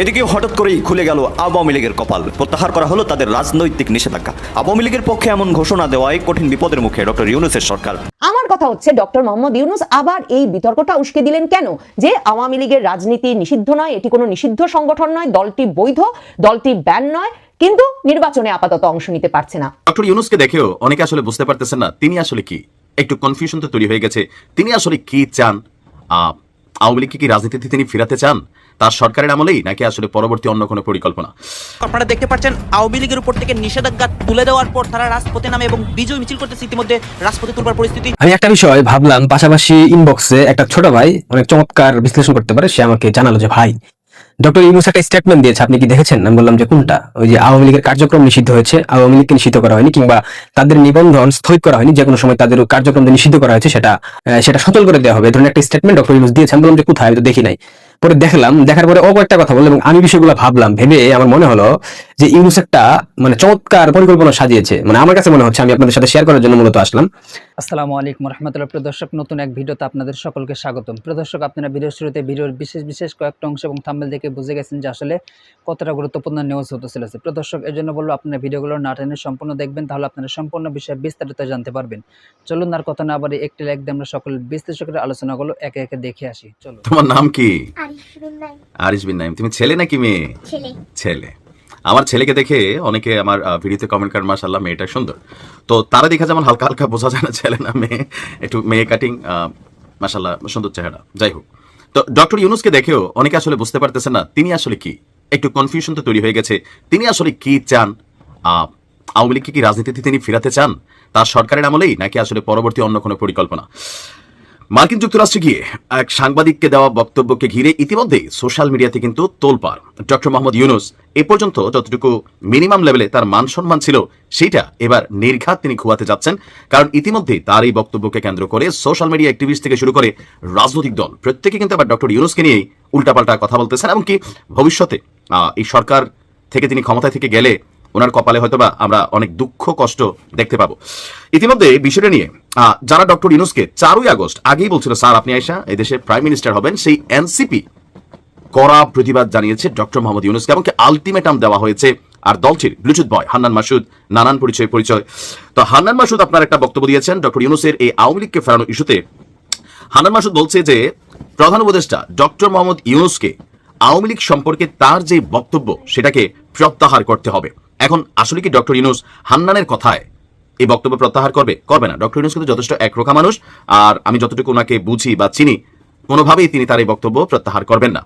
এদিকে হঠাৎ করেই খুলে গেল আওয়ামী লীগের কপাল। প্রত্যাহার করা হলো তাদের রাজনৈতিক নিষেধাজ্ঞা। আওয়ামী লীগের পক্ষে এমন ঘোষণা দেওয়ায় কঠিন বিপদের মুখে ডক্টর ইউনুসের সরকার। আমার কথা হচ্ছে ডক্টর মোহাম্মদ ইউনুস আবার এই বিতর্কটা উস্কে দিলেন কেন? যে আওয়ামী লীগের রাজনীতি নিষিদ্ধ নয় এটি কোনো নিষিদ্ধ সংগঠন নয় দলটি বৈধ দলটি ব্যান নয় কিন্তু নির্বাচনে আপাতত অংশ নিতে পারছে না। ডক্টর ইউনুসকে দেখেও অনেকে আসলে বুঝতে পারতেছেন না তিনি আসলে কি? একটু কনফিউশন তো তৈরি হয়ে গেছে তিনি আসলে কি চান? আহ, আওয়ামী লীগকে কি রাজনীতিতে তিনি ফিরাতে চান? তার সরকারের আমলেই নাকি আসলে পরবর্তী অন্য কোনো পরিকল্পনা? আপনারা দেখতে পাচ্ছেন আওয়ামী লীগের উপর থেকে নিষেধাজ্ঞা তুলে দেওয়ার পর তারা রাজপথে নামে এবং বিজয় মিছিল করতেছে ইতিমধ্যে রাজপথে তুলবার পরিস্থিতি। আমি একটা বিষয় ভাবলাম পাশাপাশি ইনবক্সে একটা ছোট ভাই অনেক চমৎকার বিশ্লেষণ করতে পারে সে আমাকে জানালো যে ভাই ডক্টর ইউনুস একটা স্টেটমেন্ট দিয়েছে আপনি কি দেখেছেন? আমি বললাম যে কোনটা? ওই যে আওয়ামী লীগের কার্যক্রম নিষিদ্ধ হয়েছে আওয়ামী লীগকে নিষিদ্ধ করা হয়নি কিংবা তাদের নিবন্ধন স্থগিত করা হয়নি যে কোনো সময় তাদের কার্যক্রম নিষিদ্ধ করা হয়েছে সেটা সেটা সচল করে দেওয়া হবে। এই ধরনের একটা স্টেটমেন্ট ডক্টর ইউনুস দিয়েছে আমি বললাম যে কোথায়? আমি তো দেখি নাই। পরে দেখলাম দেখার পরে ও কয়েকটা কথা বলল এবং আমি বিষয়গুলো ভাবলাম ভেবে আমার মনে হলো যে ইউনুস একটা মানে চমৎকার পরিকল্পনা সাজিয়েছে। মানে আমার কাছে মনে হচ্ছে আমি আপনাদের সাথে শেয়ার করার জন্য মূলত আসলাম। আসসালামু আলাইকুম রহমতুল্লাহ। প্রদর্শক নতুন এক ভিডিওতে আপনাদের সকলকে স্বাগতম। প্রদর্শক আপনারা ভিডিওর শুরুতে ভিডিওর বিশেষ বিশেষ কয়েকটা অংশ এবং থাম্বেল দেখে বুঝে গেছেন যে আসলে কতটা গুরুত্বপূর্ণ নিউজ হতে চলেছে প্রদর্শক এর জন্য বলব আপনারা ভিডিওগুলো না টেনে সম্পূর্ণ দেখবেন তাহলে আপনারা সম্পূর্ণ বিষয়ে বিস্তারিত জানতে পারবেন। চলুন আর কথা না বাড়ি একটি লাইক দিয়ে আমরা সকল বিশ্লেষকের আলোচনাগুলো একে একে দেখে আসি। চলুন। তোমার নাম কি? আরিফ বিন নাইম। তুমি ছেলে নাকি মেয়ে? ছেলে। আমার ছেলেকে দেখে অনেকে আমার ভিডিওতে কমেন্ট করেন মাসাল্লাহ মেয়েটা সুন্দর। তো তারা দেখা যেমন হালকা হালকা বোঝা যায় না ছেলে না মেয়ে। একটু মেয়ে কাটিং মাসাল্লাহ সুন্দর চেহারা। যাই হোক। তো ডক্টর ইউনুসকে দেখেও অনেকে আসলে বুঝতে পারতেছে না তিনি আসলে কি? একটু কনফিউশন তো তৈরি হয়ে গেছে। তিনি আসলে কি চান? আহ, আওয়ামী লীগকে কি রাজনীতিতে তিনি ফিরাতে চান? তার সরকারের আমলেই নাকি আসলে পরবর্তী অন্য কোনো পরিকল্পনা? মার্কিন যুক্তরাষ্ট্রে গিয়ে এক সাংবাদিককে দেওয়া বক্তব্যকে ঘিরে ইতিমধ্যেই সোশ্যাল মিডিয়াতে কিন্তু তোলপাড়। ডক্টর মোহাম্মদ ইউনুস এ পর্যন্ত যতটুকু মিনিমাম লেভেলে তার মান সম্মান ছিল সেটা এবার নির্ঘাত তিনি খুয়াতে যাচ্ছেন, কারণ ইতিমধ্যেই তার এই বক্তব্যকে কেন্দ্র করে সোশ্যাল মিডিয়া অ্যাক্টিভিস্ট থেকে শুরু করে রাজনৈতিক দল, প্রত্যেকে কিন্তু আবার ডক্টর ইউনুসকে নিয়েই উল্টাপাল্টা কথা বলতেছেন। এমনকি ভবিষ্যতে এই সরকার থেকে তিনি ক্ষমতায় থেকে গেলে ওনার কপালে হয়তোবা আমরা অনেক দুঃখ, কষ্ট দেখতে পাবো। ইতিমধ্যে বিষয়টা নিয়ে যারা ডক্টর ইউনুসকে চারই আগস্ট আগেই বলছিল, স্যার, আপনি আয়সা এই দেশের প্রাইম মিনিস্টার হবেন, সেই এনসিপি কড়া প্রতিবাদ জানিয়েছে ডক্টর মোহাম্মদ ইউনুসকে, এমনকি আলটিমেটাম দেওয়া হয়েছে আর দলটির ব্লুটুথ বয় হান্নান মাসুদ, নানান পরিচয় পরিচয়। তো হান্নান মাসুদ আপনার একটা বক্তব্য দিয়েছেন, ডক্টর ইউনুসের এই আওয়ামী লীগকে ফেরানো ইস্যুতে। হান্নান মাসুদ বলছে যে, প্রধান উপদেষ্টা ডক্টর মোহাম্মদ ইউনুসকে আওয়ামী লীগ সম্পর্কে তার যে বক্তব্য, সেটাকে প্রত্যাহার করতে হবে। এখন আসলে কি ডক্টর ইউনুস হান্নানের কথায় এই বক্তব্য প্রত্যাহার করবে? করবে না। ডক্টর ইউনুস কিন্তু যথেষ্ট একরোখা মানুষ, আর আমি যতটুকু ওনাকে বুঝি বা চিনি, কোনোভাবেই তিনি তার এই বক্তব্য প্রত্যাহার করবেন না।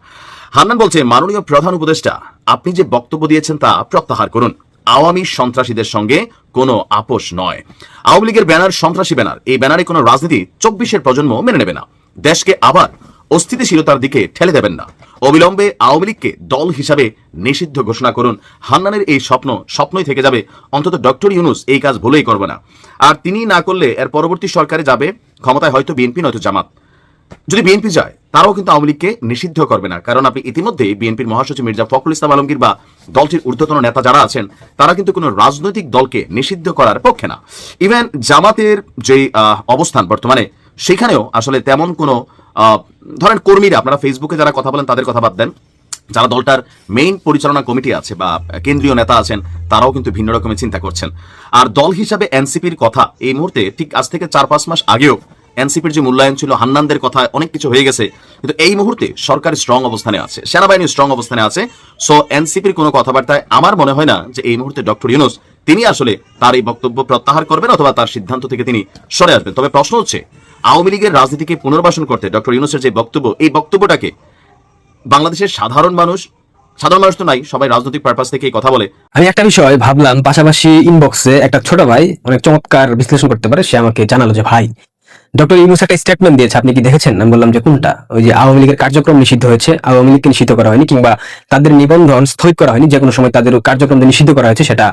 হান্নান বলছে, মাননীয় প্রধান উপদেষ্টা, আপনি যে বক্তব্য দিয়েছেন তা প্রত্যাহার করুন। আওয়ামী সন্ত্রাসীদের সঙ্গে কোনো আপোষ নয়। আওয়ামী লীগের ব্যানার সন্ত্রাসী ব্যানার। এই ব্যানারে কোনো রাজনীতি চব্বিশের প্রজন্ম মেনে নেবে না। দেশকে আবার অস্থিতিশীলতার দিকে ঠেলে দেবেন না। অবিলম্বে আওয়ামী লীগকে দল হিসাবে নিষিদ্ধ ঘোষণা করুন। হান্নানের এই স্বপ্ন স্বপ্নই থেকে যাবে। অন্তত ডক্টর ইউনুস এই কাজ ভুলেই করবে না। আর তিনি না করলে এর পরবর্তী সরকারে যাবে ক্ষমতায় হয়তো বিএনপি, নয়তো জামাত। যদি বিএনপি যায়, তারাও কিন্তু আওয়ামী লীগকে নিষিদ্ধ করবে না। কারণ আপনি ইতিমধ্যে বিএনপির মহাসচিব মির্জা ফখরুল ইসলাম আলমগীর বা দলটির ঊর্ধ্বতন নেতা যারা আছেন, তারা কিন্তু কোনো রাজনৈতিক দলকে নিষিদ্ধ করার পক্ষে না। ইভেন জামাতের যে অবস্থান বর্তমানে সেখানেও আসলে তেমন কোনো ধরেন কর্মীরা, আপনারা ফেসবুকে যারা কথা বলেন তাদের কথা বাদ দেন। যারা দলটার মেইন পরিচালনা কমিটি আছে বা কেন্দ্রীয় নেতা আছেন, তারাও কিন্তু ভিন্ন রকমের চিন্তা করছেন। আর দল হিসাবে এনসিপির কথা এই মুহূর্তে ঠিক আজ থেকে চার পাঁচ মাস আগেও এনসিপির যে মূল্যায়ন ছিল, হান্নানদের কথা অনেক কিছু হয়ে গেছে। কিন্তু এই মুহূর্তে সরকার স্ট্রং অবস্থানে আছে, সেনাবাহিনী স্ট্রং অবস্থানে আছে। সো এনসিপির কোনো কথাবার্তায় আমার মনে হয় না যে এই মুহূর্তে ডক্টর ইউনুস, তিনি আসলে তার এই বক্তব্য প্রত্যাহার করবেন অথবা তার সিদ্ধান্ত থেকে তিনি সরে আসবেন। তবে প্রশ্ন হচ্ছে আওয়ামী লীগের রাজনীতিকে পুনর্বাসন করতে ডক্টর ইউনুসের যে বক্তব্য, এই বক্তব্যটাকে বাংলাদেশের সাধারণ মানুষ সাধারণ মানুষ তো নাই, সবাই রাজনৈতিক পারপাস থেকে কথা বলে। আমি একটা বিষয় ভাবলাম, পাশাপাশি ইনবক্সে একটা ছোট ভাই অনেক চমৎকার বিশ্লেষণ করতে পারে, সে আমাকে জানালো যে, ভাই, ডক্টর ইউনুস একটা স্টেটমেন্ট দিয়েছে, আপনি কি দেখেছেন? আমি বললাম যে, কোনটা? ওই যে আওয়ামী লীগের কার্যক্রম নিষিদ্ধ হয়েছে, আওয়ামী লীগকে নিষিদ্ধ করা হয়নি কিংবা তাদের নিবন্ধন স্থগিত করা হয়নি যে কোনো সময় তাদের কার্যক্রম নিষিদ্ধ করা হয়েছে, সেটা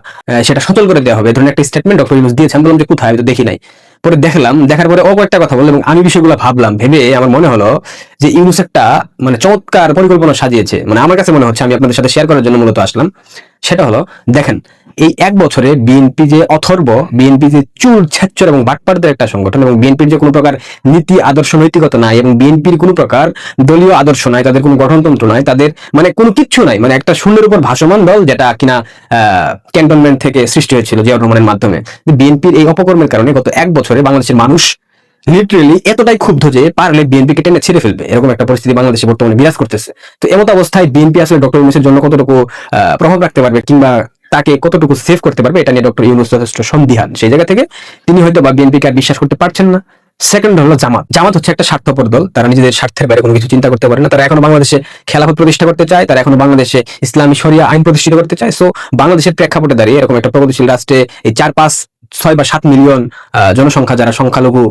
সেটা সচল করে দেওয়া হবে। এই ধরনের একটা স্টেটমেন্ট ডক্টর ইউনুস দিয়েছে, আমি বললাম যে, কোথায়? আমি তো দেখি নাই। পরে দেখলাম, দেখার পরে ও কয়েকটা কথা বলল এবং আমি বিষয়গুলো ভাবলাম, ভেবে আমার মনে হলো যে ইউনুস একটা মানে চমৎকার পরিকল্পনা সাজিয়েছে। মানে আমার কাছে মনে হচ্ছে, আমি আপনাদের সাথে শেয়ার করার জন্য মূলত আসলাম। সেটা হলো, দেখেন এই এক বছরে বিএনপি যে অথর্ব, বিএনপি যে চুর ছেচ্চর এবং বাটপারদের একটা সংগঠন এবং বিএনপির যে কোনো প্রকার নীতি, আদর্শ, নৈতিকতা নাই এবং বিএনপির কোনো প্রকার দলীয় আদর্শ নাই, তাদের কোনো গঠনতন্ত্র নাই, তাদের মানে কোনো কিচ্ছু নাই মানে একটা শূন্যের উপর ভাসমান দল যেটা কিনা ক্যান্টনমেন্ট থেকে সৃষ্টি হয়েছিল জিয়াউর রহমানের মাধ্যমে। বিএনপির এই অপকর্মের কারণে গত এক বছরে বাংলাদেশের মানুষ লিটারেলি এতটাই ক্ষুব্ধ যে পারলে বিএনপিকে টেনে ছেড়ে ফেলবে। এরকম একটা পরিস্থিতি বাংলাদেশে বর্তমানে বিরাজ করতেছে। তো এমত অবস্থায় বিএনপি আসলে ডক্টর ইউনুসের জন্য কতটুকু প্রভাব রাখতে পারবে কিংবা তাকে কতটুকু সেভ করতে পারবে এটা নিয়ে ডক্টর ইউনুস যথেষ্ট সন্দিহান। সেই জায়গা থেকে তিনি হয়তো বা বিএনপিকে আর বিশ্বাস করতে পারছেন না। সেকেন্ড হলো জামাত। জামাত হচ্ছে একটা স্বার্থপর দল। তারা নিজেদের স্বার্থের বাইরে কোনো কিছু চিন্তা করতে পারে না। তারা এখনও বাংলাদেশে খেলাফত প্রতিষ্ঠা করতে চায়। তারা এখনও বাংলাদেশে ইসলামী শরিয়া আইন প্রতিষ্ঠিত করতে চায়। সো বাংলাদেশের প্রেক্ষাপটে দাঁড়িয়ে এরকম একটা প্রগতিশীল রাষ্ট্রে এই চার, পাঁচ, ছয় বা সাত মিলিয়ন জনসংখ্যা যারা সংখ্যালঘু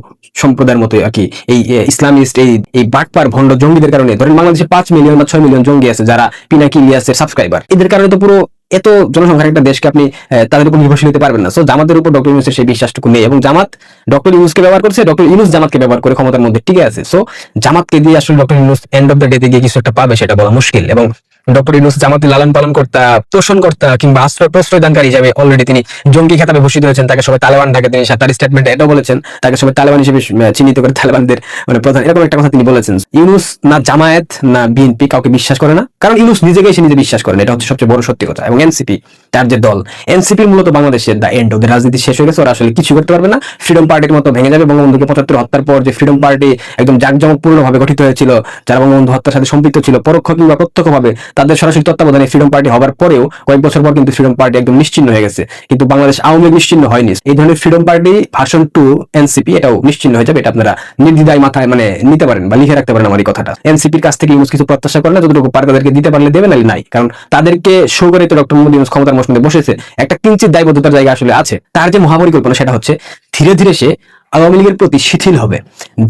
সম্প্রদায়ের মতো আর কি, এই ইসলামিস্ট, এই এই বাটপার ভণ্ড জঙ্গিদের কারণে, ধরেন বাংলাদেশে পাঁচ মিলিয়ন বা ছয় মিলিয়ন জঙ্গি আছে যারা পিনাকি ইলিয়াসের সাবস্ক্রাইবার এদের কারণে তো পুরো এত জনসংখ্যার একটা দেশকে আপনি তাদের উপর নির্ভরশীল হতে পারবেন না। সো জামাতের উপর ডক্টর ইউনুসের সেই বিশ্বাসটুকু নেই এবং জামাত ডক্টর ইউনুসকে ব্যবহার করছে ডক্টর ইউনুস জামাতকে ব্যবহার করে ক্ষমতার মধ্যে ঠিক আছে। সো জামাতকে দিয়ে আসলে doctor Yunus end of the ডেতে গিয়ে কিছু একটা পাবে, সেটা বলা মুশকিল এবং ডক্টর ইউনুস জামাতে লালন পালন কর্তা, তোষণ কর্তা কিংবা আশ্রয় প্রশ্রয় দানকারী হিসেবে অলরেডি তিনি জঙ্গি খেতাবে ভূষিত হয়েছেন। তাকে সবাই তালেবান ডাকে তিনি তার স্টেটমেন্টে এটাও বলেছেন, তাকে সবাই তালেবান হিসেবে চিহ্নিত করে তালেবানদের মানে প্রধান। এরকম একটা কথা তিনি বলেছেন। ইউনুস না জামায়াত না বিএনপি কাউকে বিশ্বাস করে না। কারণ ইউনুস নিজেকে সে নিজে বিশ্বাস করেন। এটা হচ্ছে সবচেয়ে বড় সত্যি কথা। এবং এনসিপি তার যে দল এনসিপি মূলত বাংলাদেশের দা এন্ড ওদের রাজনীতি শেষ হয়ে গেছে। ওরা আসলে কিছু করতে পারবে না। ফ্রিডম পার্টির মতো ভেঙে যাবে। বঙ্গবন্ধুকে পঁচাত্তর হত্যার পর যে ফ্রিডম পার্টি একদম জাঁকজমকপূর্ণ ভাবে গঠিত হয়েছিল, যারা বঙ্গবন্ধু হত্যার সাথে সম্পৃক্ত ছিল, পরোক্ষ কিংবা প্রত্যক্ষভাবে তাদের সরাসরি তত্ত্বাবধানে ফ্রিডম পার্টি হবার পরেও কয়েক বছর পর কিন্তু ফ্রিডম পার্টি একদম নিশ্চিন্ন হয়ে গেছে। কিন্তু বাংলাদেশ আওয়ামী লীগ নিশ্চিন্ন হয়নি। এই ধরনের freedom party version two NCP এটাও নিশ্চিন্ন হয়ে যাবে, এটা আপনারা নির্দ্বিধায় মাথায় মানে নিতে পারেন বা লিখে রাখতে পারেন আমার এই কথাটা। এনসিপির কাছ থেকে ইউনুস কিছু প্রত্যাশা করে না, যতটুকু পারে তাদেরকে দিতে পারলে দেবে, নাহলে নাই। কারণ তাদেরকে শো করে তো ডক্টর মোদী ইউনুস ক্ষমতার মসনদে বসেছে। একটা কিঞ্চিত দায়বদ্ধতার জায়গা আসলে আছে। তার যে মহামারী মহাপরিকল্পনা, সেটা হচ্ছে ধীরে ধীরে সে আওয়ামী লীগের প্রতি শিথিল হবে।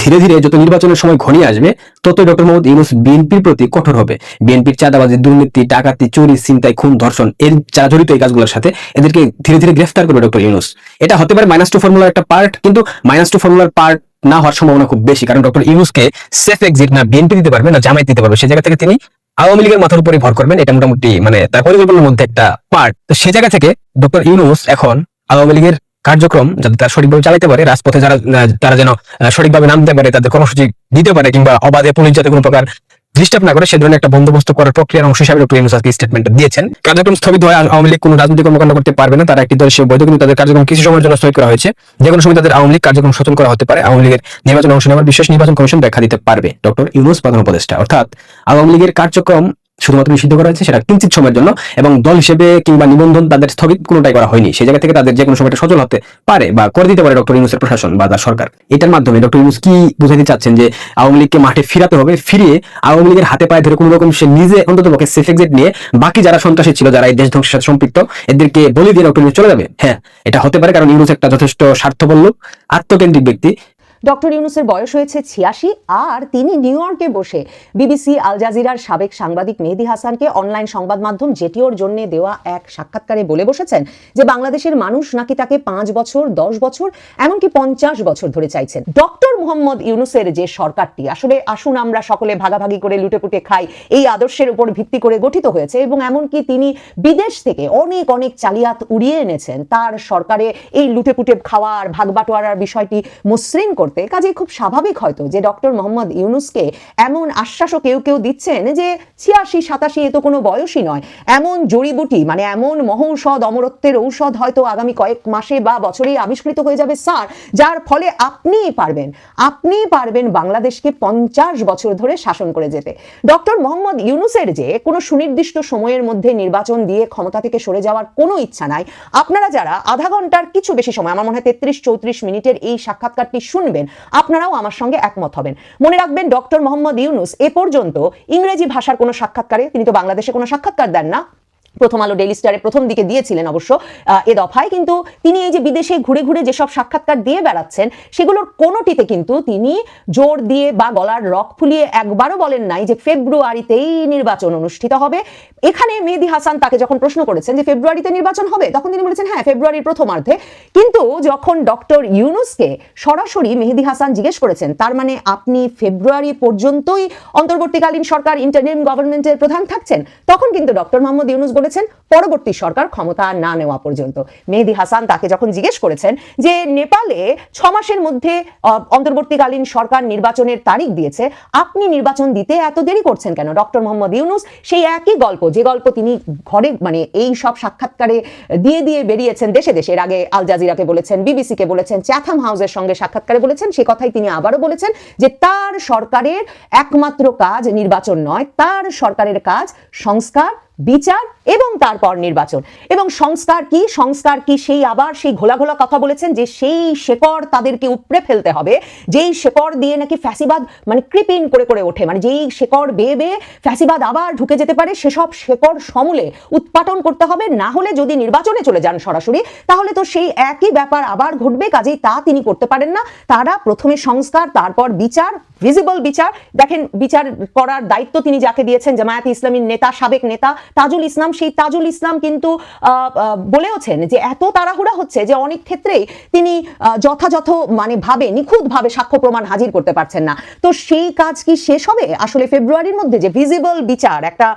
ধীরে ধীরে যত নির্বাচনের সময় ঘনিয়ে আসবে তত ডক্টর মোহাম্মদ ইউনুস বিএনপির প্রতি কঠোর হবে। বিএনপির চাঁদাবাজি, দুর্নীতি, ডাকাতি, চুরি চিন্তাই খুন, ধর্ষণ, এর যারা জড়িত এই কাজগুলোর সাথে এদেরকে ধীরে ধীরে গ্রেফতার করবে ডক্টর ইউনুস। এটা হতে পারে মাইনাস টু ফর্মুলার একটা পার্ট কিন্তু মাইনাস টু ফর্মুলার পার্ট না হওয়ার সম্ভাবনা খুব বেশি, কারণ ডক্টর ইউনুসকে সেফ এক্সিট না বিএনপি দিতে পারবে, না জামায়াত দিতে পারবে, সে জায়গা থেকে তিনি আওয়ামী লীগের মাথার উপরে ভর করবেন। এটা মোটামুটি মানে তার পরিকল্পনার মধ্যে একটা পার্ট তো সে জায়গা থেকে ডক্টর ইউনুস এখন আওয়ামী লীগের কার্যক্রম যাতে তারা সঠিকভাবে চালাতে পারে, রাজপথে যারা তারা যেন সঠিকভাবে নামতে পারে, তাদের কর্মসূচি দিতে পারে কিংবা অবাধে পুলিশ যাতে কোনো প্রকার ডিস্টার্ব না করে, সে ধরনের একটা বন্দোবস্ত করার প্রক্রিয়ার অংশ হিসাবে ডক্টর ইউনুস স্টেটমেন্ট দিয়েছেন। কার্যক্রম স্থগিত হয় আওয়ামী লীগ কোনো রাজনৈতিক কর্মকাণ্ড করতে পারবে না, তারা একটি দল হিসেবে বৈধ কিন্তু তাদের কার্যক্রম কিছু সময়ের জন্য স্থগিত করা হয়েছে। যে কোনো সময় তাদের আওয়ামী লীগ কার্যক্রম সচল করা হতে পারে, আওয়ামী লীগের নির্বাচনে অংশ নেওয়ার বিশেষ নির্বাচন কমিশন ব্যাখ্যা দিতে পারবে। ডক্টর ইউনুস, প্রধান উপদেষ্টা। অর্থাৎ আওয়ামী লীগের কার্যক্রম শুধুমাত্র নিষিদ্ধ করা হয়েছে, সেটা কিঞ্চিত সময়ের জন্য এবং দল হিসেবে কিংবা নিবন্ধন তাদের স্থগিত কোনোটাই করা হয়নি। সেই জায়গা থেকে তাদের যে কোনো সময়টা সচল হতে পারে বা করে দিতে পারে ডক্টর ইউনুসের প্রশাসন বা তার সরকার। এটার মাধ্যমে ডক্টর ইউনুস কি বুঝাতে চাচ্ছেন যে আওয়ামী লীগকে মাঠে ফিরাতে হবে, ফিরিয়ে আওয়ামী লীগের হাতে পায়ে ধরে কোনো রকম সে নিজে অন্তত পক্ষে সেফ এক্সিট নিয়ে বাকি যারা সন্ত্রাসী ছিল, যারা এই দেশ ধ্বংসের সাথে সম্পৃক্ত, এদেরকে বলে দিয়ে ডক্টর ইউনুস চলে যাবে? হ্যাঁ এটা হতে পারে কারণ ইউনুস একটা যথেষ্ট স্বার্থপর লোক, আত্মকেন্দ্রিক ব্যক্তি। ডক্টর ইউনুসের বয়স হয়েছে ছিয়াশি, আর তিনি নিউ ইয়র্কে বসে বিবিসি, আল জাজিরার সাবেক সাংবাদিক মেহেদি হাসানকে অনলাইন সংবাদ মাধ্যম জেটিওর জন্য দেওয়া এক সাক্ষাৎকারে বলে বসেছেন যে বাংলাদেশের মানুষ নাকি তাকে পাঁচ বছর, দশ বছর, এমনকি পঞ্চাশ বছর ধরে চাইছেন। ডক্টর মোহাম্মদ ইউনুসের যে সরকারটি, আসলে আসুন আমরা সকলে ভাগাভাগি করে লুটেপুটে খাই, এই আদর্শের উপর ভিত্তি করে গঠিত হয়েছে এবং এমনকি তিনি বিদেশ থেকে অনেক অনেক চালিয়াত উড়িয়ে এনেছেন। তার সরকারে এই লুটেপুটে খাওয়ার ভাগ বাটোয়ারার বিষয়টি মসৃণ করতে কাজেই খুব স্বাভাবিক হয়তো যে ডক্টর মোহাম্মদ ইউনুসকে এমন আশ্বাসও কেউ কেউ দিচ্ছেন যে ছিয়াশি, সাতাশি এ তো কোনো বয়সই নয়। এমন জড়িবুটি মানে এমন মহৌষধ, অমরত্বের ঔষধ হয়তো আগামী কয়েক মাসে বা বছরেই আবিষ্কৃত হয়ে যাবে স্যার যার ফলে আপনিই পারবেন আপনিই পারবেন বাংলাদেশকে পঞ্চাশ বছর ধরে শাসন করে যেতে। ডক্টর মোহাম্মদ ইউনুসের যে কোনো সুনির্দিষ্ট সময়ের মধ্যে নির্বাচন দিয়ে ক্ষমতা থেকে সরে যাওয়ার কোনো ইচ্ছা নাই। আপনারা যারা আধা ঘণ্টার কিছু বেশি সময়, আমার মনে হয় তেত্রিশ, চৌত্রিশ মিনিটের এই সাক্ষাৎকারটি শুনবেন আপনারাও আমার সঙ্গে একমত হবেন। মনে রাখবেন, ডক্টর মোহাম্মদ ইউনুস এ পর্যন্ত ইংরেজি ভাষার কোনো সাক্ষাৎকারে, তিনি তো বাংলাদেশে কোনো সাক্ষাৎকার দেন না প্রথম আলো ডেইলি স্টারে প্রথম দিকে দিয়েছিলেন অবশ্য এ দফায়। কিন্তু তিনি এই যে বিদেশে ঘুরে ঘুরে যেসব সাক্ষাৎকার দিয়ে বেড়াচ্ছেন, সেগুলোর কোনোটিতে কিন্তু তিনি জোর দিয়ে বা গলার রক ফুলিয়ে একবারও বলেন নাই যে ফেব্রুয়ারিতেই নির্বাচন অনুষ্ঠিত হবে। এখানে মেহেদি হাসান তাকে যখন প্রশ্ন করেছেন যে ফেব্রুয়ারিতে নির্বাচন হবে, তখন তিনি বলেছেন হ্যাঁ ফেব্রুয়ারির প্রথমার্ধে। কিন্তু যখন ডক্টর ইউনুসকে সরাসরি মেহেদি হাসান জিজ্ঞেস করেছেন, তার মানে আপনি ফেব্রুয়ারি পর্যন্তই অন্তর্বর্তীকালীন সরকার ইন্টারিম গভর্নমেন্টের প্রধান থাকছেন? তখন কিন্তু ডক্টর মোহাম্মদ ইউনুস চলেছেন পরবর্তী সরকার ক্ষমতা না নেওয়া পর্যন্ত। মেহেদি হাসান তাকে যখন জিজ্ঞেস করেছেন যে, নেপালে ছ মাসের মধ্যে অন্তর্বর্তীকালীন সরকার নির্বাচনের তারিখ দিয়েছে, আপনি নির্বাচন দিতে এত দেরি করছেন কেন? ডক্টর মোহাম্মদ ইউনুস সেই একই গল্প, যে গল্প তিনি ঘরে মানে এই সব সাক্ষাৎকারে দিয়ে দিয়ে বেরিয়েছেন দেশে দেশে। এর আগে আল জাজিরাকে বলেছেন, বিবিসিকে বলেছেন, চ্যাথাম হাউসের সঙ্গে সাক্ষাৎকারে বলেছেন, সে কথাই তিনি আবারও বলেছেন যে, তার সরকারের একমাত্র কাজ নির্বাচন নয়, তার সরকারের কাজ সংস্কার বিচার এবং তারপর নির্বাচন। এবং সংস্কার কি? সংস্কার কি? সেই আবার সেই ঘোলা ঘোলা কথা বলেছেন যে সেই শেকড় তাদেরকে উপড়ে ফেলতে হবে। যেই শেকড় দিয়ে নাকি ফ্যাসিবাদ মানে কৃপিন করে করে ওঠে মানে যেই শেকড় বেয়ে বেয়ে ফ্যাসিবাদ আবার ঢুকে যেতে পারে, সেসব শেকড় সমূলে উৎপাটন করতে হবে। না হলে যদি নির্বাচনে চলে যান সরাসরি, তাহলে তো সেই একই ব্যাপার আবার ঘটবে। কাজেই তা তিনি করতে পারেন না। তারা প্রথমে সংস্কার, তারপর বিচার ভিজিবল বিচার। দেখেন বিচার করার দায়িত্ব তিনি যাকে দিয়েছেন, জামায়াত ইসলামীর নেতা, সাবেক নেতা তাজুল ইসলাম, সেই তাজুল ইসলাম কিন্তু বলেওছেন যে এত তাড়াহুড়া হচ্ছে যে অনেক ক্ষেত্রেই তিনি যথাযথ মানে ভাবে নিখুঁত ভাবে সাক্ষ্য প্রমাণ হাজির করতে পারছেন না। তো সেই কাজ কি শেষ হবে? আসলে ফেব্রুয়ারির মধ্যে যে ভিজিবল বিচার, একটা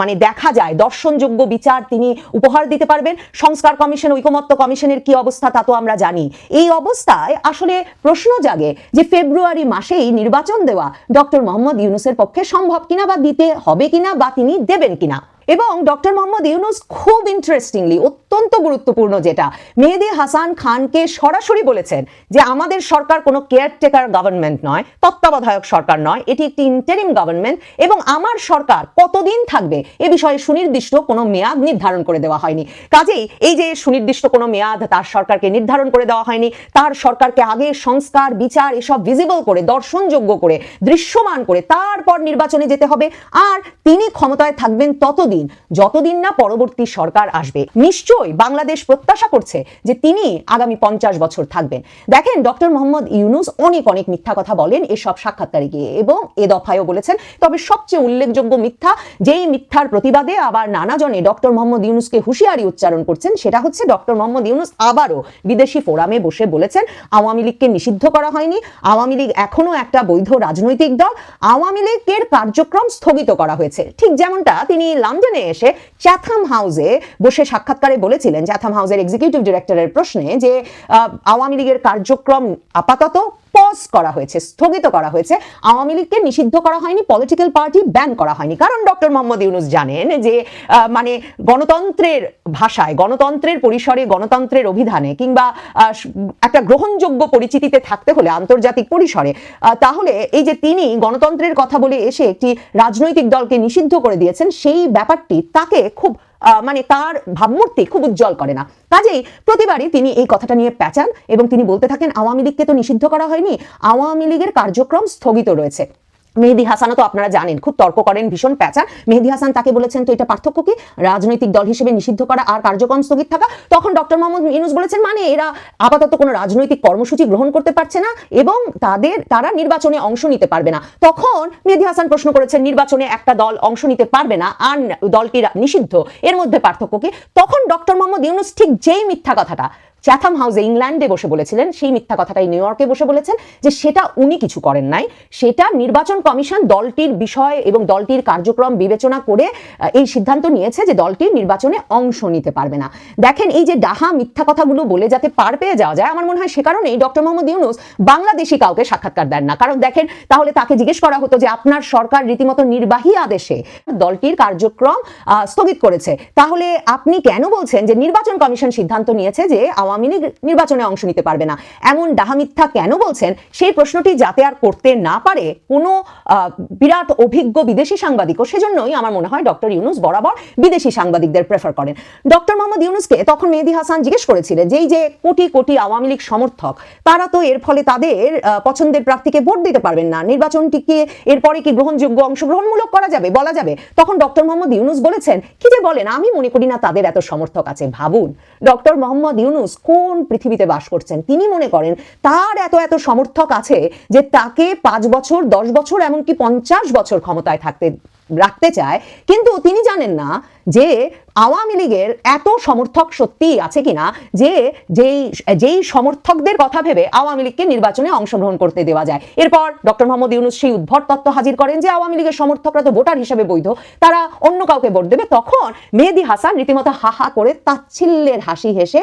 মানে দেখা যায়, দর্শনযোগ্য বিচার তিনি উপহার দিতে পারবেন। সংস্কার কমিশন, ঐকমত্য কমিশনের কি অবস্থা তা তো আমরা জানি। এই অবস্থায় আসলে প্রশ্ন জাগে যে ফেব্রুয়ারি মাসেই নির্বাচন দেওয়া ডক্টর মোহাম্মদ ইউনুসের পক্ষে সম্ভব কিনা বা দিতে হবে কিনা বা তিনি দেবেন কিনা? এবং ডক্টর মোহাম্মদ ইউনুস খুব ইন্টারেস্টিংলি অত্যন্ত গুরুত্বপূর্ণ যেটা। মেহেদি হাসান খানকে সরাসরি বলেছেন যে আমাদের সরকার কোনো কেয়ারটেকার গভর্নমেন্ট নয়, তত্ত্বাবধায়ক সরকার নয়, এটি একটি ইন্টারিম গভর্নমেন্ট এবং আমার সরকার কতদিন থাকবে এ বিষয়ে সুনির্দিষ্ট কোনো মেয়াদ নির্ধারণ করে দেওয়া হয়নি। কাজেই এই যে সুনির্দিষ্ট কোনো মেয়াদ তার সরকারকে নির্ধারণ করে দেওয়া হয়নি, তার সরকারকে আগে সংস্কার, বিচার এসব ভিজিবল করে, দর্শনযোগ্য করে, দৃশ্যমান করে তারপর নির্বাচনে যেতে হবে। আর তিনি ক্ষমতায় থাকবেন ততদিন যতদিন না পরবর্তী সরকার আসবে, নিশ্চয়ই বাংলাদেশ প্রত্যাশা করছে যে তিনি আগামী পঞ্চাশ বছর থাকবেন। দেখেন, ডক্টর মোহাম্মদ ইউনুস অনেক অনেক মিথ্যা কথা বলেন এসব সাক্ষাৎকারে গিয়ে এবং এ দফায়ও বলেছেন, তবে সবচেয়ে উল্লেখযোগ্য মিথ্যা যেই মিথ্যার প্রতিবাদে আবার নানাজনে ডক্টর মোহাম্মদ ইউনুসকে হুঁশিয়ারি উচ্চারণ করছেন, সেটা হচ্ছে ডক্টর মোহাম্মদ ইউনুস আবারও বিদেশি ফোরামে বসে বলেছেন, আওয়ামী লীগকে নিষিদ্ধ করা হয়নি, আওয়ামী লীগ এখনও একটা বৈধ রাজনৈতিক দল, আওয়ামী লীগের কার্যক্রম স্থগিত করা হয়েছে। ঠিক যেমনটা তিনি লন্ডনে এসে চ্যাথাম হাউসে বসে সাক্ষাৎকারে বলেছিলেন চ্যাথাম হাউসের এক্সিকিউটিভ ডিরেক্টরের প্রশ্নে যে আওয়ামী লীগের কার্যক্রম আপাতত পজ করা হয়েছে, স্থগিত করা হয়েছে। আওয়ামী লীগকে নিষিদ্ধ করা হয়নি পলিটিক্যাল পার্টি ব্যান করা হয়নি। কারণ ডক্টর মোহাম্মদ ইউনুস জানেন যে মানে গণতন্ত্রের ভাষায়, গণতন্ত্রের পরিসরে গণতন্ত্রের অভিধানে কিংবা একটা গ্রহণযোগ্য পরিচিতিতে থাকতে হলে আন্তর্জাতিক পরিসরে তাহলে এই যে তিনি গণতন্ত্রের কথা বলে এসে একটি রাজনৈতিক দলকে নিষিদ্ধ করে দিয়েছেন, সেই ব্যাপারটি তাকে খুব মানে তার ভাবমূর্তি খুব উজ্জ্বল করে না। কাজেই প্রতিবারই তিনি এই কথাটা নিয়ে প্যাচান এবং তিনি বলতে থাকেন, আওয়ামী লীগকে তো নিষিদ্ধ করা হয়নি, আওয়ামী লীগের কার্যক্রম স্থগিত রয়েছে। মেহেদি হাসানও তো আপনারা জানেন, খুব তর্ক করেন, ভীষণ প্যাচান মেহেদি হাসান তাকে বলেছেন, তো এটা পার্থক্য কি? রাজনৈতিক দল হিসেবে নিষিদ্ধ করা আর কার্যক্রম স্থগিত থাকা? তখন ডক্টর মোহাম্মদ ইউনুস বলেছেন মানে এরা আপাতত কোনো রাজনৈতিক কর্মসূচি গ্রহণ করতে পারছে না এবং তাদের, তারা নির্বাচনে অংশ নিতে পারবে না। তখন মেহেদি হাসান প্রশ্ন করেছেন, নির্বাচনে একটা দল অংশ নিতে পারবে না, আর দলটি নিষিদ্ধ। এর মধ্যে পার্থক্য কি? তখন ডক্টর মোহাম্মদ ইউনুস ঠিক যেই মিথ্যা কথাটা চ্যাথাম হাউসে ইংল্যান্ডে বসে বলেছিলেন, সেই মিথ্যা কথাটাই নিউ ইয়র্কে বসে বলেছেন যে সেটা উনি কিছু করেন নাই। সেটা নির্বাচন কমিশন দলটির বিষয় এবং দলটির কার্যক্রম বিবেচনা করে এই সিদ্ধান্ত নিয়েছে যে দলটি নির্বাচনে অংশ নিতে পারবে না। দেখেন, এই যে ডাহা মিথ্যা কথাগুলো বলে যাতে পার পেয়ে যাওয়া যায়, আমার মনে হয় সে কারণেই ডক্টর মোহাম্মদ ইউনুস বাংলাদেশি কাউকে সাক্ষাৎকার দেন না। কারণ দেখেন, তাহলে তাকে জিজ্ঞেস করা হতো যে আপনার সরকার রীতিমতো নির্বাহী আদেশে দলটির কার্যক্রম স্থগিত করেছে। তাহলে আপনি কেন বলছেন যে নির্বাচন কমিশন সিদ্ধান্ত নিয়েছে যে আওয়ামী লীগ নির্বাচনে অংশ নিতে পারবে না। এমন ডাহা মিথ্যা কেন বলছেন? সেই প্রশ্নটি যাতে আর করতে না পারে, কোনো বিরাট অভিজ্ঞ বিদেশি সাংবাদিকও সেজন্যই আমার মনে হয় ডক্টর ইউনুস বরাবর বিদেশি সাংবাদিকদের প্রেফার করেন। ডক্টর মোহাম্মদ ইউনুসকে তখন মেহেদি হাসান জিজ্ঞেস করেছিলেন যে, এই যে কোটি কোটি আওয়ামী লীগ সমর্থক, তারা তো এর ফলে তাদের পছন্দের প্রার্থীকে ভোট দিতে পারবেন না। নির্বাচনটিকে এরপরে কি গ্রহণযোগ্য অংশগ্রহণমূলক করা যাবে? বলা যাবে। তখন ডক্টর মোহাম্মদ ইউনুস বলেছেন, কি যে বলেন, আমি মনে করি না তাদের এত সমর্থক আছে, ভাবুন। ডক্টর মোহাম্মদ ইউনুস কোন পৃথিবীতে বাস করছেন? তিনি মনে করেন তার এত এত সমর্থক আছে যে তাকে পাঁচ বছর, দশ বছর, এমনকি পঞ্চাশ বছর ক্ষমতায় থাকতে, রাখতে চায়। কিন্তু তিনি জানেন না যে আওয়ামী লীগের এত সমর্থক সত্যি আছে কিনা যে যেই যেই সমর্থকদের কথা ভেবে আওয়ামী লীগকে নির্বাচনে অংশগ্রহণ করতে দেওয়া যায়। এরপর ডক্টর মোহাম্মদ ইউনুস সেই উদ্ভট তত্ত্ব হাজির করেন যে আওয়ামী লীগের সমর্থকরা তো ভোটার হিসেবে বৈধ, তারা অন্য কাউকে ভোট দেবে। তখন মেহেদি হাসান রীতিমতো হা হা করে তাচ্ছিল্যের হাসি হেসে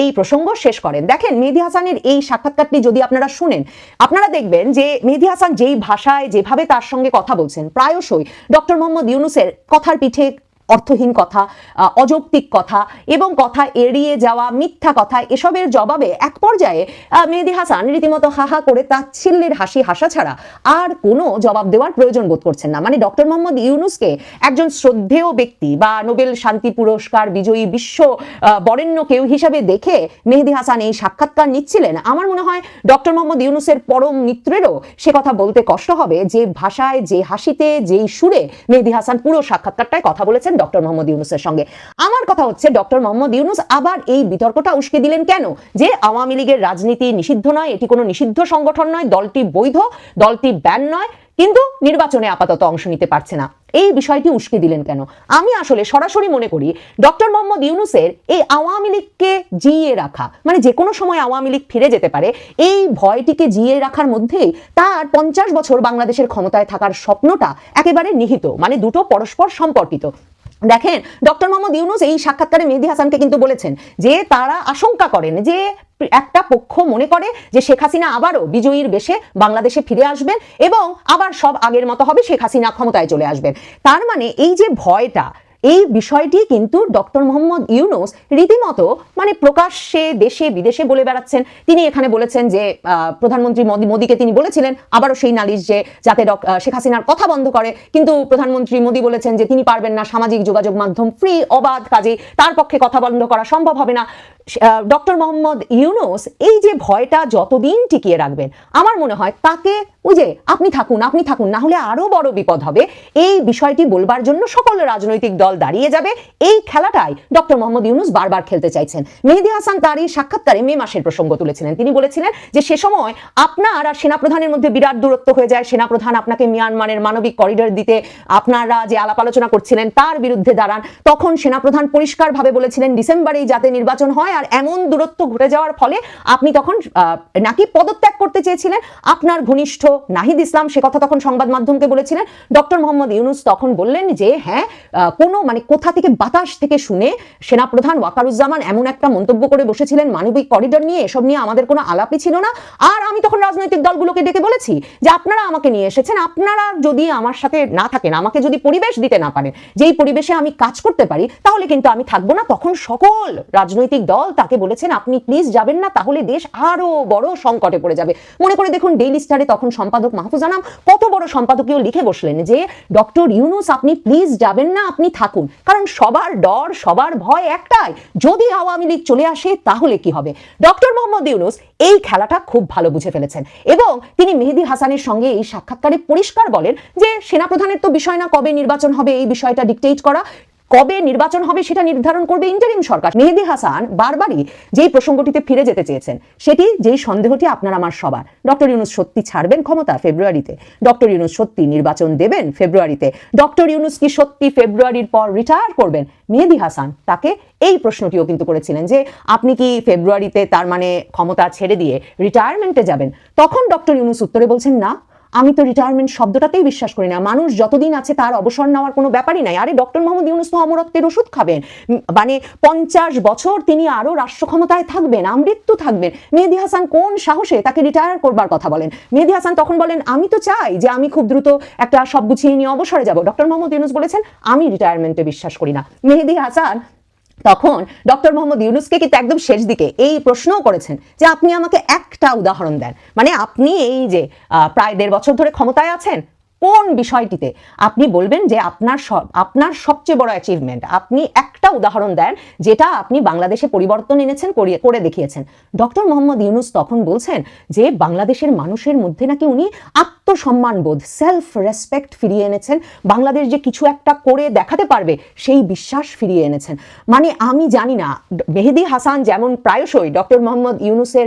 এই প্রসঙ্গ শেষ করেন। দেখেন, মেহেদি হাসানের এই সাক্ষাৎকারটি যদি আপনারা শুনেন, আপনারা দেখবেন যে মেহেদি হাসান যেই ভাষায়, যেভাবে তার সঙ্গে কথা বলছেন, প্রায়শই ডক্টর মোহাম্মদ ইউনুসের কথার পিঠে অর্থহীন কথা অযৌক্তিক কথা এবং কথা এড়িয়ে যাওয়া, মিথ্যা কথা, এসবের জবাবে এক পর্যায়ে মেহেদি হাসান রীতিমতো হাহা করে তাচ্ছিল্যের হাসি হাসা ছাড়া আর কোনো জবাব দেওয়ার প্রয়োজন বোধ করছেন না। মানে ডক্টর মোহাম্মদ ইউনুসকে একজন শ্রদ্ধেয় ব্যক্তি বা নোবেল শান্তি পুরস্কার বিজয়ী বিশ্ব বরেণ্য কেউ হিসাবে দেখে মেহেদি হাসান এই সাক্ষাৎকার নিচ্ছিলেন। আমার মনে হয় ডক্টর মোহাম্মদ ইউনুসের পরম মিত্রেরও সে কথা বলতে কষ্ট হবে। যে ভাষায়, যে হাসিতে, যেই সুরে মেহেদি হাসান পুরো সাক্ষাৎকারটায় কথা বলেছেন ডক্টর মোহাম্মদ ইউনুসের সঙ্গে। আমার কথা হচ্ছে, ডক্টর মোহাম্মদ ইউনুস আবার এই বিতর্কটা উস্কে দিলেন কেন? যে আওয়ামী লীগের রাজনীতি নিষিদ্ধ নয়, এটি কোনো নিষিদ্ধ সংগঠন নয়, দলটি বৈধ, দলটি ব্যান নয়, কিন্তু নির্বাচনে আপাতত অংশ নিতে পারছে না। এই বিষয়টি উস্কে দিলেন কেন? আমি আসলে সরাসরি মনে করি, ডক্টর মোহাম্মদ ইউনুসের এই আওয়ামী লীগকে জিয়ে রাখা মানে যে কোনো সময় আওয়ামী লীগ ফিরে যেতে পারে, এই ভয়টিকে জিয়ে রাখার মধ্যেই তার পঞ্চাশ বছর বাংলাদেশের ক্ষমতায় থাকার স্বপ্নটা একেবারে নিহিত মানে দুটো পরস্পর সম্পর্কিত। দেখেন, ডক্টর মোহাম্মদ ইউনুস এই সাক্ষাৎকারে মেহেদি হাসানকে কিন্তু বলেছেন যে তারা আশঙ্কা করেন যে একটা পক্ষ মনে করে যে শেখ হাসিনা আবারও বিজয়ীর বেশে বাংলাদেশে ফিরে আসবেন এবং আবার সব আগের মতো হবে শেখ হাসিনা ক্ষমতায় চলে আসবেন। তার মানে এই যে ভয়টা এই বিষয়টি কিন্তু ডক্টর মোহাম্মদ ইউনুস রীতিমতো মানে প্রকাশ্যে দেশে বিদেশে বলে বেড়াচ্ছেন। তিনি এখানে বলেছেন যে প্রধানমন্ত্রী মোদী, মোদীকে তিনি বলেছিলেন, আবারও সেই নালিশ যে, যাতে শেখ হাসিনার কথা বন্ধ করে। কিন্তু প্রধানমন্ত্রী মোদী বলেছেন যে, তিনি পারবেন না সামাজিক যোগাযোগ মাধ্যম ফ্রি অবাধ কাজে তার পক্ষে কথা বন্ধ করা সম্ভব হবে না। ডক্টর মোহাম্মদ ইউনুস এই যে ভয়টা যতদিন টিকিয়ে রাখবেন, আমার মনে হয় তাকে ওই যে আপনি থাকুন আপনি থাকুন না হলে আরও বড় বিপদ হবে। এই বিষয়টি বলবার জন্য সকল রাজনৈতিক দল দাঁড়িয়ে যাবে। এই খেলাটাই ডক্টর মোহাম্মদ ইউনুস বারবার খেলতে চাইছেন। মেহেদি হাসান তার এই সাক্ষাৎকারে মে মাসের প্রসঙ্গ তুলেছিলেন। তিনি বলেছিলেন যে সে সময় আপনার আর সেনাপ্রধানের মধ্যে বিরাট দূরত্ব হয়ে যায়। সেনাপ্রধান আপনাকে মিয়ানমারের মানবিক করিডোর দিতে আপনারা যে আলাপ আলোচনা করছিলেন, তার বিরুদ্ধে দাঁড়ান। তখন সেনাপ্রধান পরিষ্কারভাবে বলেছিলেন, ডিসেম্বরেই যাতে নির্বাচন হয় আর এমন দূরত্ব ঘটে যাওয়ার ফলে আপনি তখন নাকি পদত্যাগ করতে চেয়েছিলেন? আপনার ঘনিষ্ঠ নাহিদ ইসলাম সে কথা তখন সংবাদ মাধ্যমকে বলেছিলেন। ডক্টর মোহাম্মদ ইউনুস তখন বললেন যে হ্যাঁ কোনো মানে কোথা থেকে বাতাস থেকে শুনে সেনাপ্রধান ওয়াকারুজ্জামান এমন একটা মন্তব্য করে বসেছিলেন মানবিক করিডোর নিয়ে, এসব নিয়ে আমাদের কোনো আলাপই ছিল না। আর আমি তখন রাজনৈতিক দলগুলোকে ডেকে বলেছি যে, আপনারা আমাকে নিয়ে এসেছেন, আপনারা যদি আমার সাথে না থাকেন, আমাকে যদি পরিবেশ দিতে না পারেন, যেই পরিবেশে আমি কাজ করতে পারি, তাহলে কিন্তু আমি থাকব না। তখন সকল রাজনৈতিক দল তাকে বলেছেন, আপনি প্লিজ যাবেন না, তাহলে দেশ আরও বড় সংকটে পড়ে যাবে। মনে করে দেখুন, ডেইলি স্টারে তখন সম্পাদক মাহফুজ আনাম কত বড় সম্পাদকীয় লিখে বসলেন যে, ডক্টর ইউনুস, আপনি প্লিজ যাবেন না, আপনি থাকুন। কারণ সবার ডর, সবার ভয় একটাই, যদি আওয়ামী লীগ চলে আসে, তাহলে কি হবে? ডক্টর মোহাম্মদ ইউনুস এই খেলাটা খুব ভালো বুঝে ফেলেছেন। এবং তিনি মেহেদি হাসানের সঙ্গে এই সাক্ষাৎকারে পরিষ্কার বলেন যে, সেনাপ্রধানের তো বিষয় না, কবে নির্বাচন হবে, এই বিষয়টা ডিকটেট করা। কবে নির্বাচন হবে সেটা নির্ধারণ করবে ইন্টারিম সরকার। মেহেদি হাসান বারবারই যেই প্রসঙ্গটিতে ফিরে যেতে চেয়েছেন, সেটি যেই সন্দেহটি আপনার আমার সবার। ডক্টর ইউনুস সত্যি ছাড়বেন ক্ষমতা ফেব্রুয়ারিতে। ডক্টর ইউনুস সত্যি নির্বাচন দেবেন ফেব্রুয়ারিতে। ডক্টর ইউনুস কি সত্যি ফেব্রুয়ারির পর রিটায়ার করবেন? মেহেদি হাসান তাকে এই প্রশ্নটিও কিন্তু করেছিলেন যে, আপনি কি ফেব্রুয়ারিতে তার মানে ক্ষমতা ছেড়ে দিয়ে রিটায়ারমেন্টে যাবেন? তখন ডক্টর ইউনুস উত্তরে বলছেন, না। আমি তো রিটায়ারমেন্ট শব্দটাতেই বিশ্বাস করি না। মানুষ যতদিন আছে তার অবসর নেওয়ার কোনো ব্যাপারই নাই। আরে ডক্টর মোহাম্মদ ইউনুস তো অমরত্বের ওষুধ খাবেন। মানে পঞ্চাশ বছর তিনি আরও রাষ্ট্র ক্ষমতায় থাকবেন, আমৃত্যু থাকবেন। মেহেদি হাসান কোন সাহসে তাকে রিটায়ার করবার কথা বলেন? মেহেদি হাসান তখন বলেন, আমি তো চাই যে আমি খুব দ্রুত একটা সব গুছিয়ে নিয়ে অবসরে যাব। ডক্টর মোহাম্মদ ইউনুস বলেছেন, আমি রিটায়ারমেন্টে বিশ্বাস করি না। মেহেদি হাসান তখন ডক্টর মোহাম্মদ ইউনুসকে কিন্তু একদম শেষ দিকে এই প্রশ্নও করেছেন যে আপনি আমাকে একটা উদাহরণ দেন। মানে আপনি এই যে প্রায় দেড় বছর ধরে ক্ষমতায় আছেন কোন বিষয়টিতে আপনি বলবেন যে আপনার সব আপনার সবচেয়ে বড় অ্যাচিভমেন্ট আপনি একটা উদাহরণ দেন যেটা আপনি বাংলাদেশে পরিবর্তন এনেছেন করে দেখিয়েছেন। ডক্টর মোহাম্মদ ইউনুস তখন বলছেন যে বাংলাদেশের মানুষের মধ্যে নাকি উনি আত্মসম্মানবোধ সেলফ রেসপেক্ট ফিরিয়ে এনেছেন। বাংলাদেশ যে কিছু একটা করে দেখাতে পারবে, সেই বিশ্বাস ফিরিয়ে এনেছেন। মানে আমি জানি না, মেহেদি হাসান যেমন প্রায়শই ডক্টর মোহাম্মদ ইউনুসের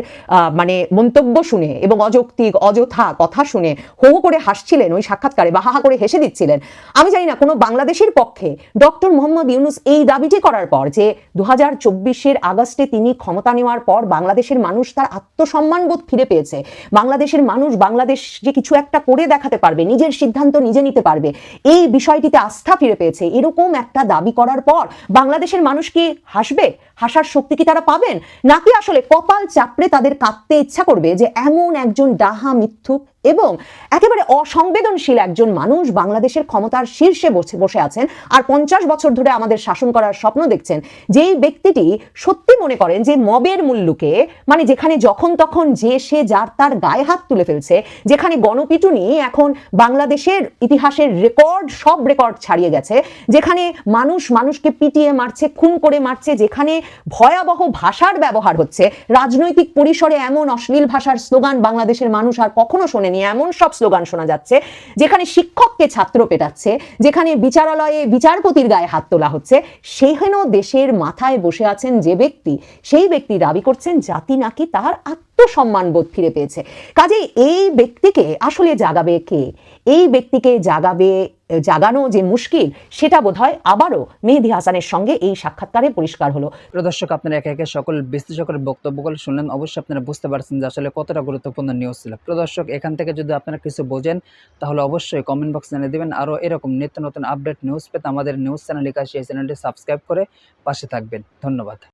মানে মন্তব্য শুনে এবং অযৌক্তিক, অযথা কথা শুনে হো করে হাসছিলেন ওই সাক্ষাৎ সাক্ষাৎকারে বা হাহা করে হেসে দিচ্ছিলেন। আমি জানি না, কোনো বাংলাদেশের পক্ষে ডক্টর মোহাম্মদ ইউনুস এই দাবিটি করার পর যে দু হাজার চব্বিশের আগস্টে তিনি ক্ষমতা নেওয়ার পর বাংলাদেশের মানুষ তার আত্মসম্মানবোধ ফিরে পেয়েছে। বাংলাদেশের মানুষ বাংলাদেশ যে কিছু একটা করে দেখাতে পারবে, নিজের সিদ্ধান্ত নিজে নিতে পারবে, এই বিষয়টিতে আস্থা ফিরে পেয়েছে। এরকম একটা দাবি করার পর বাংলাদেশের মানুষ কি হাসবে? হাসার শক্তি কি তারা পাবেন? নাকি আসলে কপাল চাপড়ে তাদের কাঁদতে ইচ্ছা করবে যে এমন একজন ডাহা মিথ্যুক এবং একেবারে অসংবেদনশীল একজন মানুষ বাংলাদেশের ক্ষমতার শীর্ষে বসে বসে আছেন আর পঞ্চাশ বছর ধরে আমাদের শাসন করার স্বপ্ন দেখছেন, যেই ব্যক্তিটি সত্যি মনে করেন যে মবের মূল্যকে মানে যেখানে যখন তখন যে সে যার তার গায়ে হাত তুলে ফেলছে, যেখানে গণপিটুনি এখন বাংলাদেশের ইতিহাসের রেকর্ড, সব রেকর্ড ছাড়িয়ে গেছে, যেখানে মানুষ মানুষকে পিটিয়ে মারছে, খুন করে মারছে, যেখানে ভয়াবহ ভাষার ব্যবহার হচ্ছে, রাজনৈতিক পরিসরে এমন অশ্লীল ভাষার স্লোগান বাংলাদেশের মানুষ আর কখনো শোনেনি। এমন সব স্লোগান শোনা যাচ্ছে, যেখানে শিক্ষককে ছাত্র পেটাচ্ছে, যেখানে বিচারালয়ে বিচারপতির গায়ে হাত তোলা হচ্ছে সেখানেও দেশের মাথায় বসে আছেন যে ব্যক্তি, সেই ব্যক্তি দাবি করছেন জাতি নাকি তার আত্মসম্মান বোধ ফিরে পেয়েছে। কাজে এই ব্যক্তিকে আসলে জাগাবে কে? এই ব্যক্তিকে জাগাবে জাগানো যে মুশকিল, সেটা বোধহয় আবারও মেহেদি হাসানের সঙ্গে এই সাক্ষাৎকারে পরিষ্কার হলো। প্রদর্শক আপনারা একে একে সকল বিশ্লেষকের বক্তব্যগুলো শুনলেন, অবশ্যই আপনারা বুঝতে পারছেন যে আসলে কতটা গুরুত্বপূর্ণ নিউজ ছিল। প্রদর্শক এখান থেকে যদি আপনারা কিছু বোঝেন, তাহলে অবশ্যই কমেন্ট বক্স জানিয়ে দেবেন। আরও এরকম নিত্য নতুন আপডেট নিউজ পেতে আমাদের নিউজ চ্যানেল লিখা সেই চ্যানেলটি সাবস্ক্রাইব করে পাশে থাকবেন। ধন্যবাদ।